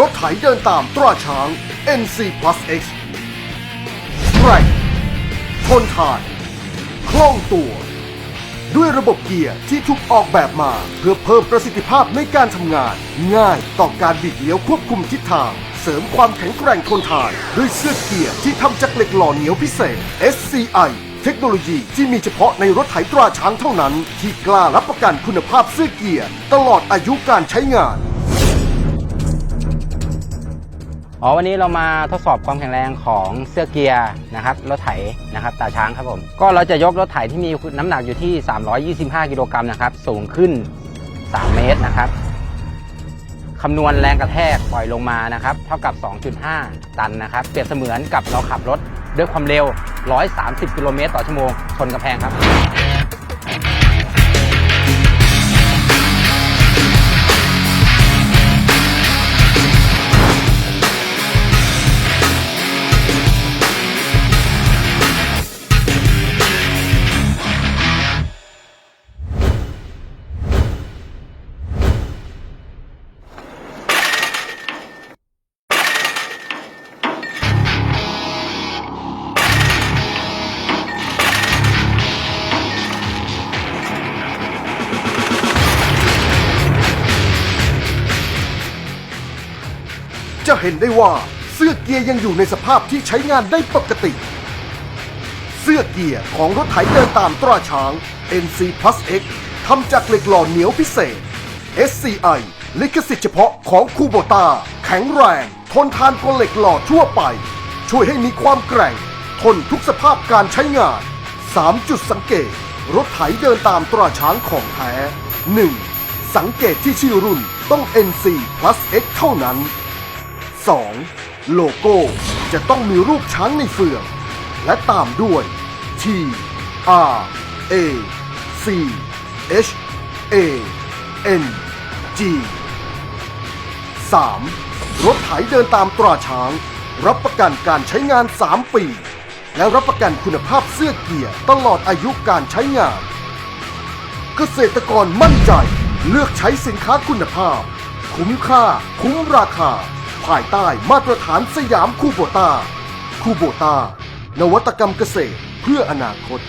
รถไถเดินตามตราช้าง NC Plus X แรงทนทานคล่องตัว ด้วยระบบเกียร์ที่ถูกออกแบบมา เพื่อเพิ่มประสิทธิภาพในการทำงาน ง่ายต่อการบิดเลี้ยวควบคุมทิศทาง เสริมความแข็งแกร่งทนทาน ด้วยเสื้อเกียร์ที่ทำจากเหล็กหล่อเหนียวพิเศษ SCI เทคโนโลยีที่มีเฉพาะในรถไถตราช้างเท่านั้น ที่กล้ารับประกันคุณภาพเสื้อเกียร์ ตลอดอายุการใช้งาน อ๋อวันนี้เรามาทดสอบความแข็งแรงของเสื้อเกียร์นะครับรถไถนะครับตาช้างครับผมก็เราจะยกรถไถที่มีน้ำหนักอยู่ที่ 325 กิโลกรัมนะครับสูงขึ้น 3 เมตรนะครับคำนวณแรงกระแทกปล่อยลงมานะครับเท่ากับ 2.5 ตันนะครับเปรียบเสมือนกับเราขับรถด้วยความเร็ว 130 กิโลเมตรต่อชั่วโมงชนกำแพงครับ จะเห็นได้ว่าเสื้อเกียร์ยังอยู่ในสภาพที่ใช้งานได้ปกติ เสื้อเกียร์ของรถไถเดินตามตราช้าง NC Plus X ทำจากเหล็กหล่อเหนียวพิเศษ SCI ลิขสิทธิ์เฉพาะของคูโบตาแข็งแรง ทนทานกว่าเหล็กหล่อทั่วไป ช่วยให้มีความแกร่ง ทนทุกสภาพการใช้งาน 3 จุดสังเกต รถไถเดินตามตราช้างของแท้ 1. สังเกตที่ชื่อรุ่นต้อง NC Plus X เท่านั้น 2. โลโก้จะต้องมีรูปช้างในเฟือง และตามด้วย T R A C H A N G 3. รถไถเดินตามตราช้าง รับประกันการใช้งาน 3 ปี และรับประกันคุณภาพเสื้อเกียร์ตลอดอายุการใช้งาน เกษตรกรมั่นใจเลือกใช้สินค้าคุณภาพ คุ้มค่า คุ้มราคา ภายใต้มาตรฐานสยามคูโบตาคูโบตานวัตกรรมเกษตรเพื่ออนาคต